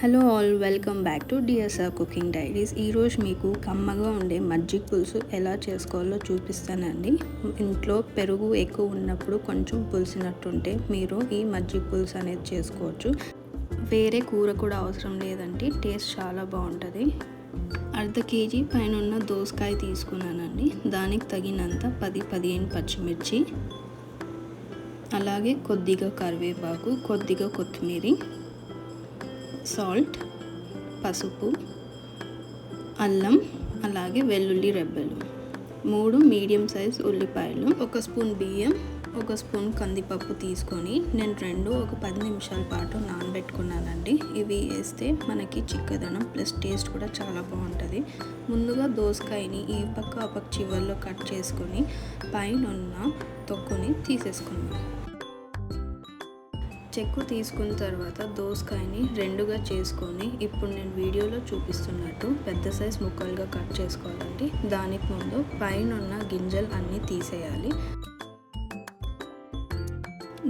Hello all welcome back to DSR cooking diaries. ఈరోజు మీకు కమ్మగా ఉండే మజ్జిగ పులుసు ఎలా చేసుకోవాలో చూపిస్తానండి. ఇంట్లో పెరుగు ఎక్కువ ఉన్నప్పుడు కొంచెం పులిసినట్టుంటే మీరు ఈ మజ్జిగ పులుసు అనేది చేసుకోవచ్చు. వేరే కూర కూడా అవసరం లేదండి టేస్ట్ చాలా బాగుంటుంది. అర్ధ కేజీ పైన ఉన్న దోసకాయ తీసుకున్నానండి. దానికి తగినంత పది పదిహేను పచ్చిమిర్చి అలాగే కొద్దిగా కరివేపాకు కొద్దిగా కొత్తిమీర సాల్ట్ పసుపు అల్లం అలాగే వెల్లుల్లి రెబ్బలు. మూడు మీడియం సైజ్ ఉల్లిపాయలు ఒక స్పూన్ బియ్యం ఒక స్పూన్ కందిపప్పు తీసుకొని నేను రెండు ఒక పది నిమిషాల పాటు నానబెట్టుకున్నానండి. ఇవి వేస్తే మనకి చిక్కదనం ప్లస్ టేస్ట్ కూడా చాలా బాగుంటుంది. ముందుగా దోసకాయని ఈ పక్క ఆ పక్క చివర్లో కట్ చేసుకొని పైన ఉన్న తొక్కుని తీసేసుకున్నాను చెక్కు తీసుకున్న తర్వాత దోసకాయని రెండుగా చేసుకొని ఇప్పుడు నేను వీడియోలో చూపిస్తున్నట్టు పెద్ద సైజ్ ముక్కలుగా కట్ చేసుకోవాలండి. దానికి ముందు పైన ఉన్న గింజలు అన్నీ తీసేయాలి.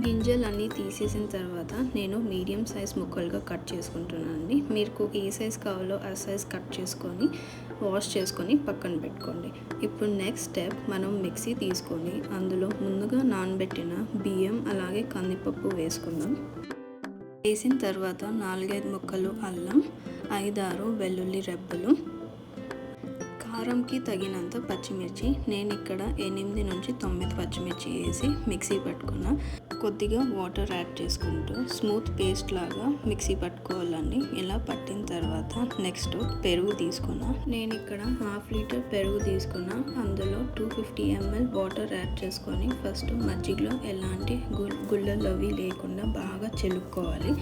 గింజలు అన్నీ తీసేసిన తర్వాత నేను మీడియం సైజ్ ముక్కలుగా కట్ చేసుకుంటున్నాను అండి మీకు ఏ సైజ్ కావాలో ఆ సైజ్ కట్ చేసుకొని వాష్ చేసుకొని పక్కన పెట్టుకోండి. ఇప్పుడు నెక్స్ట్ స్టెప్ మనం మిక్సీ తీసుకొని అందులో ముందుగా నానబెట్టిన బియ్యం అలాగే కందిపప్పు వేసుకుందాం. వేసిన తర్వాత నాలుగైదు ముక్కలు అల్లం ఐదారు వెల్లుల్లి రెబ్బలు కారంకి తగినంత పచ్చిమిర్చి నేను ఇక్కడ ఎనిమిది నుంచి తొమ్మిది పచ్చిమిర్చి వేసి మిక్సీ పట్టుకున్నా. కొద్దిగా వాటర్ యాడ్ చేసుకుంటూ స్మూత్ పేస్ట్ లాగా మిక్సీ పట్టుకోవాలండి. ఇలా పట్టిన తర్వాత నెక్స్ట్ పెరుగు తీసుకున్నా. నేను ఇక్కడ హాఫ్ లీటర్ పెరుగు తీసుకున్నా. అందులో two fifty ML water add చేసుకొని ఫస్ట్ మజ్జిగలో ఎలాంటి గుళ్ళలు అవి లేకుండా బాగా చిలుక్కోవాలి.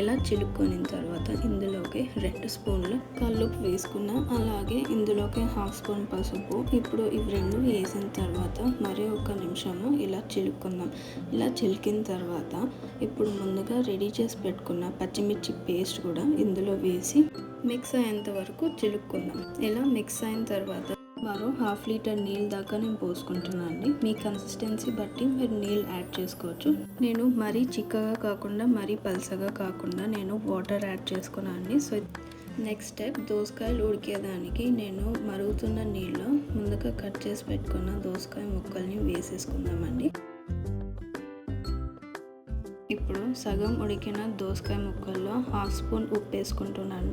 ఇలా చిలుక్కొని తర్వాత ఇందులోకి రెండు స్పూన్లు కల్లుపు వేసుకున్నా. అలాగే ఇందులోకి హాఫ్ స్పూన్ పసుపు. ఇప్పుడు ఇవి రెండు వేసిన తర్వాత మరి ఒక నిమిషము ఇలా చిలుక్కుందాం ఇలా చిలుకు ఉడికిన తర్వాత ఇప్పుడు ముందుగా రెడీ చేసి పెట్టుకున్న పచ్చిమిర్చి పేస్ట్ కూడా ఇందులో వేసి మిక్స్ అయ్యేంత వరకు చిలుక్కుందాం. ఇలా మిక్స్ అయిన తర్వాత మరో హాఫ్ లీటర్ నీళ్ళు దాకా నేను పోసుకుంటున్నాను అండి. మీ కన్సిస్టెన్సీ బట్టి మీరు నీళ్ళు యాడ్ చేసుకోవచ్చు. నేను మరీ చిక్కగా కాకుండా మరీ పలసగా కాకుండా నేను వాటర్ యాడ్ చేసుకున్నాను అండి. సో నెక్స్ట్ స్టెప్ దోసకాయలు ఉడికేదానికి నేను మరుగుతున్న నీళ్ళు ముందుగా కట్ చేసి పెట్టుకున్న దోసకాయ ముక్కల్ని వేసేసుకుందామండి ఇప్పుడు సగం ఉడికిన దోసకాయ ముక్కల్లో హాఫ్ స్పూన్ ఉప్పు వేసుకుంటున్నాను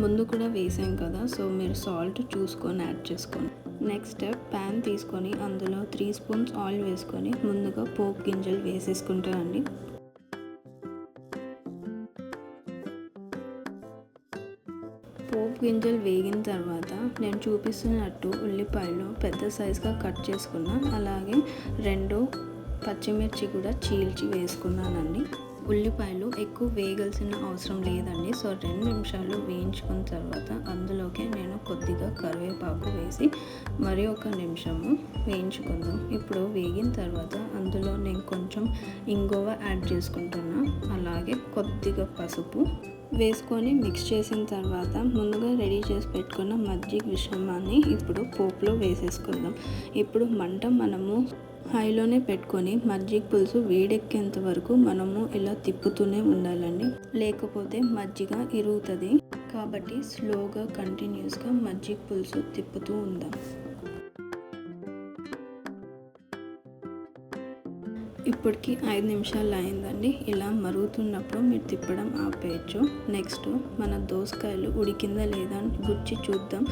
ముందు కూడా వేసాం కదా సో మీరు సాల్ట్ చూసుకొని యాడ్ చేసుకోండి. నెక్స్ట్ స్టెప్ ప్యాన్ తీసుకొని అందులో త్రీ స్పూన్స్ ఆయిల్ వేసుకొని ముందుగా పోపు గింజలు వేసేసుకుంటానండి పోపు గింజలు వేగిన తర్వాత నేను చూపిస్తున్నట్టు ఉల్లిపాయలు పెద్ద సైజుగా కట్ చేసుకున్నాను అలాగే రెండు పచ్చిమిర్చి కూడా చీల్చి వేసుకున్నానండి. ఉల్లిపాయలు ఎక్కువ వేయగలసిన అవసరం లేదండి. సో రెండు నిమిషాలు వేయించుకున్న తర్వాత అందులోకి నేను కొద్దిగా కరివేపాకు వేసి మరి ఒక నిమిషము వేయించుకుందాం. ఇప్పుడు వేగిన తర్వాత అందులో నేను కొంచెం ఇంగువ యాడ్ చేసుకుంటున్నా. అలాగే కొద్దిగా పసుపు వేసుకొని మిక్స్ చేసిన తర్వాత ముందుగా రెడీ చేసి పెట్టుకున్న మజ్జిగ విషమాన్ని ఇప్పుడు పోపులో వేసేసుకుందాం. ఇప్పుడు మంట మనము హైలోనే పెట్టుకొని మజ్జిగ పులుసు వేడెక్కేంత వరకు మనము ఇలా తిప్పుతూనే ఉండాలండి. లేకపోతే మజ్జిగ ఇరుగుతుంది. కాబట్టి స్లోగా కంటిన్యూస్గా మజ్జిగ పులుసు తిప్పుతూ ఉందాం. ఇప్పటికి ఐదు నిమిషాలు అయిందండి. ఇలా మరుగుతున్నప్పుడు మీరు తిప్పడం ఆపేయచ్చు. నెక్స్ట్ మన దోసకాయలు ఉడికిందా లేదా అని గుచ్చి చూద్దాం.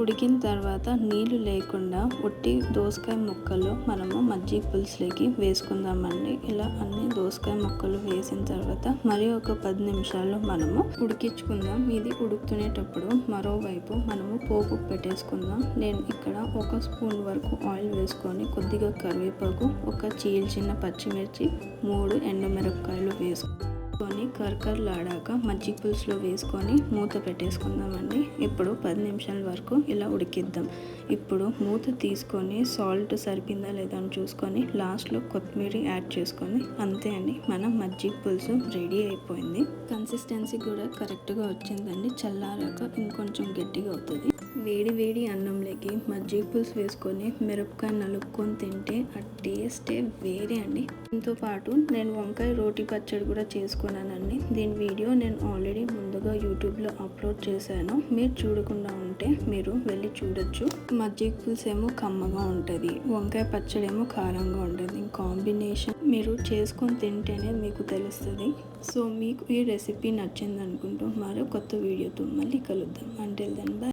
ఉడికిన తర్వాత నీళ్ళు లేకుండా ఉట్టి దోసకాయ ముక్కలు మనము మజ్జిగ పులుసులోకి వేసుకుందామండి. ఇలా అన్ని దోసకాయ ముక్కలు వేసిన తర్వాత మరి ఒక పది నిమిషాలు మనము ఉడికించుకుందాం. ఇది ఉడుకుతునేటప్పుడు మరోవైపు మనము పోపు పెట్టేసుకుందాం. నేను ఇక్కడ ఒక స్పూన్ వరకు ఆయిల్ వేసుకొని కొద్దిగా కరివేపాకు ఒక చీల్చిన పచ్చిమిర్చి మూడు ఎండుమిరపకాయలు వేసుకొని కొని కరకరలాడాక మజ్జిగ పులుసులో వేసుకొని మూత పెట్టేసుకుందామండి. ఇప్పుడు పది నిమిషాల వరకు ఇలా ఉడికిద్దాం. ఇప్పుడు మూత తీసుకొని సాల్ట్ సరిపోయిందా లేదా అని చూసుకొని లాస్ట్లో కొత్తిమీర యాడ్ చేసుకొని అంతే అండి. మన మజ్జిగ పులుసు రెడీ అయిపోయింది. కన్సిస్టెన్సీ కూడా కరెక్ట్గా వచ్చిందండి. చల్లారాక ఇంకొంచెం గట్టిగా అవుతుంది. వేడి వేడి అన్నం అన్నంలోకి మజ్జిగ పులుసు వేసుకొని మిరపకాయ నలుపుకొని తింటే ఆ టేస్టే వేరే అండి. దీంతో పాటు నేను వంకాయ రోటి పచ్చడి కూడా చేసుకున్నానండి. దీని వీడియో నేను ఆల్రెడీ ముందుగా యూట్యూబ్లో అప్లోడ్ చేశాను. మీరు చూడకుండా ఉంటే మీరు వెళ్ళి చూడొచ్చు. మజ్జిగ పులుసు ఏమో కమ్మగా ఉంటుంది వంకాయ పచ్చడి ఏమో కారంగా ఉంటుంది. కాంబినేషన్ మీరు చేసుకొని తింటేనే మీకు తెలుస్తుంది. సో మీకు ఈ రెసిపీ నచ్చింది అనుకుంటూ మరో కొత్త వీడియోతో మళ్ళీ కలుద్దాం. అంటే దెన్ బై